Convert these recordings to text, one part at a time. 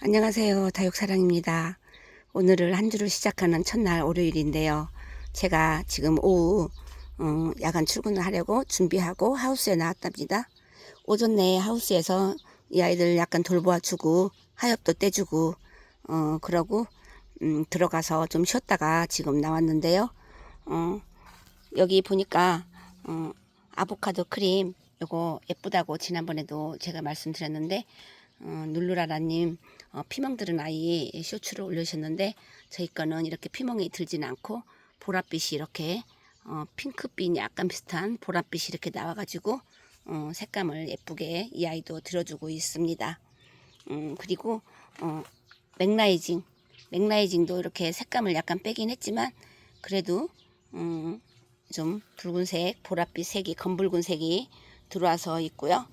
안녕하세요. 다육사랑입니다. 오늘을 한 주를 시작하는 첫날 월요일인데요. 제가 지금 오후 어, 야간 출근을 하려고 준비하고 하우스에 나왔답니다. 오전 내에 하우스에서 이 아이들 약간 돌보아주고 하엽도 떼주고 어, 그러고 음, 들어가서 좀 쉬었다가 지금 나왔는데요. 어, 여기 보니까 어, 아보카도 크림 요거 예쁘다고 지난번에도 제가 말씀드렸는데 어, 눌루라라님 어, 피멍 들은 아이 쇼츠를 올리셨는데 저희 거는 이렇게 피멍이 들진 않고 보랏빛이 이렇게 어, 핑크빛 약간 비슷한 보랏빛이 이렇게 나와가지고 어, 색감을 예쁘게 이 아이도 들어주고 있습니다. 음, 그리고 어, 맥라이징 맥라이징도 이렇게 색감을 약간 빼긴 했지만 그래도 음, 좀 붉은색 보랏빛 색이 검붉은 색이 들어와서 있고요.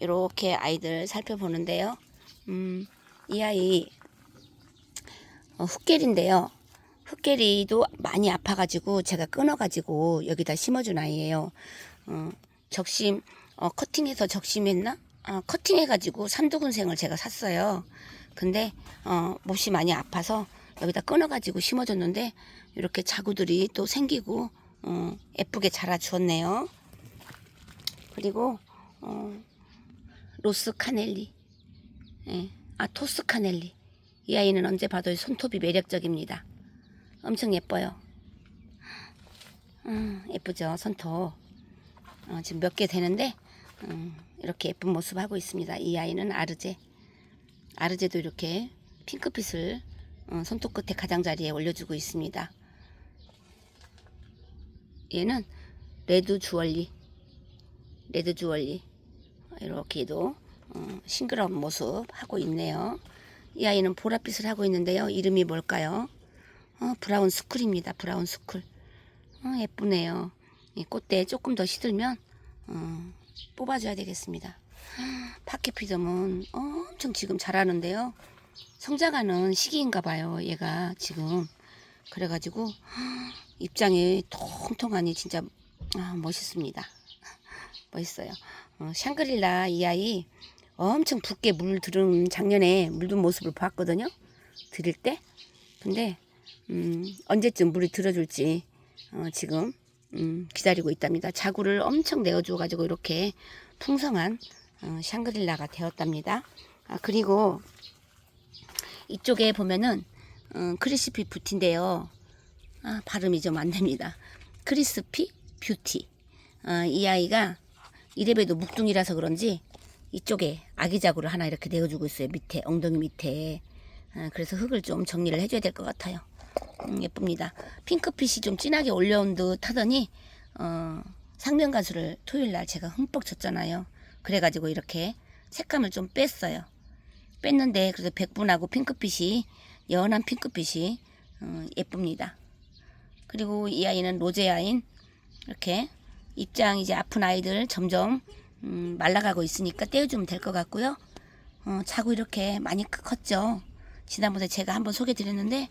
이렇게 아이들 살펴보는데요. 음, 이 아이 어, 흑계리인데요. 흑계리도 많이 아파가지고 제가 끊어가지고 여기다 심어준 아이예요. 어, 적심 어, 커팅해서 적심했나? 어, 커팅해가지고 삼두근생을 제가 샀어요. 근데 어, 몹시 많이 아파서 여기다 끊어가지고 심어줬는데 이렇게 자구들이 또 생기고 어, 예쁘게 자라 주었네요. 그리고 어, 로스 카넬리, 예, 아 토스 카넬리. 이 아이는 언제 봐도 손톱이 매력적입니다. 엄청 예뻐요. 음, 예쁘죠 손톱. 어, 지금 몇 개 되는데 음, 이렇게 예쁜 모습 하고 있습니다. 이 아이는 아르제. 아르제도 이렇게 핑크빛을 어, 손톱 끝에 가장자리에 올려주고 있습니다. 얘는 레드 주얼리. 레드 주얼리. 이렇게도 어, 싱그러운 모습 하고 있네요. 이 아이는 보랏빛을 하고 있는데요. 이름이 뭘까요? 어, 브라운 스쿨입니다. 브라운 스쿨. 어, 예쁘네요. 이 꽃대 조금 더 시들면 어, 뽑아줘야 되겠습니다. 파키피덤은 엄청 지금 자라는데요. 성장하는 시기인가 봐요. 얘가 지금 그래가지고 입장이 통통하니 진짜 아, 멋있습니다. 멋있어요. 어, 샹그릴라 이 아이 엄청 붓게 물 들은 작년에 물든 모습을 봤거든요. 드릴 때. 근데 음, 언제쯤 물이 들어줄지 어, 지금 음, 기다리고 있답니다. 자구를 엄청 내어주어 가지고 이렇게 풍성한 어, 샹그릴라가 되었답니다. 아, 그리고 이쪽에 보면은 어, 크리스피 뷰티인데요. 아, 발음이 좀 안 됩니다. 크리스피 뷰티. 어, 이 아이가 이래봬도 묵둥이라서 그런지 이쪽에 아기 자구를 하나 이렇게 내어주고 있어요. 밑에 엉덩이 밑에. 어, 그래서 흙을 좀 정리를 해줘야 될 것 같아요. 음, 예쁩니다. 핑크빛이 좀 진하게 올려온 듯 하더니 어, 상면 가수를 토요일 날 제가 흠뻑 쳤잖아요. 그래가지고 이렇게 색감을 좀 뺐어요. 뺐는데 그래서 백분하고 핑크빛이 연한 핑크빛이 어, 예쁩니다. 그리고 이 아이는 로제 아인 이렇게 입장 이제 아픈 아이들 점점 음, 말라가고 있으니까 떼어주면 될 것 같고요. 어, 자구 이렇게 많이 크- 컸죠. 지난번에 제가 한번 소개 드렸는데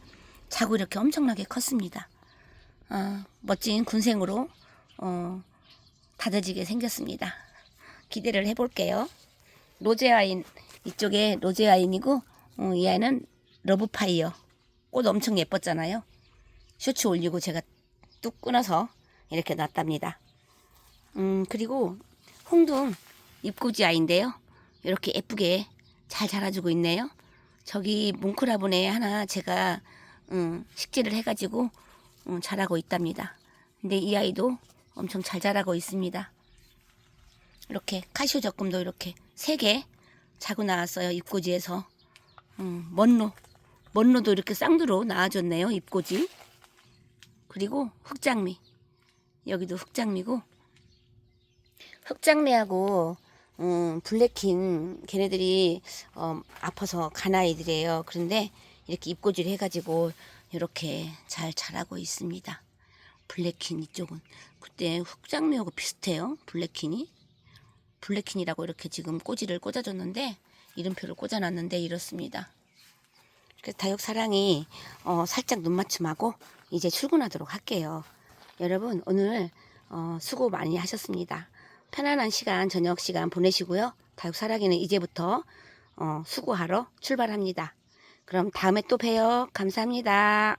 자구 이렇게 엄청나게 컸습니다. 어, 멋진 군생으로 어, 다져지게 생겼습니다. 기대를 해볼게요. 로제아인 이쪽에 로제아인이고 어, 이 아이는 러브파이어 꽃 엄청 예뻤잖아요. 쇼츠 올리고 제가 뚝 끊어서 이렇게 놨답니다. 음 그리고 홍둥 입고지 아인데요. 이렇게 예쁘게 잘 자라주고 있네요. 저기 뭉크라본에 하나 제가 음, 식재를 해가지고 음, 자라고 있답니다. 근데 이 아이도 엄청 잘 자라고 있습니다. 이렇게 카시오 적금도 이렇게 세 개 자고 나왔어요 입고지에서. 음, 먼로 먼로도 이렇게 쌍두로 나와줬네요 입고지. 그리고 흑장미 여기도 흑장미고 흑장미하고 음, 블랙킨 걔네들이 어, 아파서 간 아이들이에요. 그런데 이렇게 입고지를 해가지고 이렇게 잘 자라고 있습니다. 블랙킨 이쪽은 그때 흑장미하고 비슷해요. 블랙킨이 블랙킨이라고 이렇게 지금 꼬지를 꽂아줬는데 이름표를 꽂아놨는데 이렇습니다. 그래서 다육 사랑이 어, 살짝 눈 맞춤하고 이제 출근하도록 할게요. 여러분 오늘 어, 수고 많이 하셨습니다. 편안한 시간, 저녁 시간 보내시고요. 다육 사랑이는 이제부터 어, 수고하러 출발합니다. 그럼 다음에 또 봬요. 감사합니다.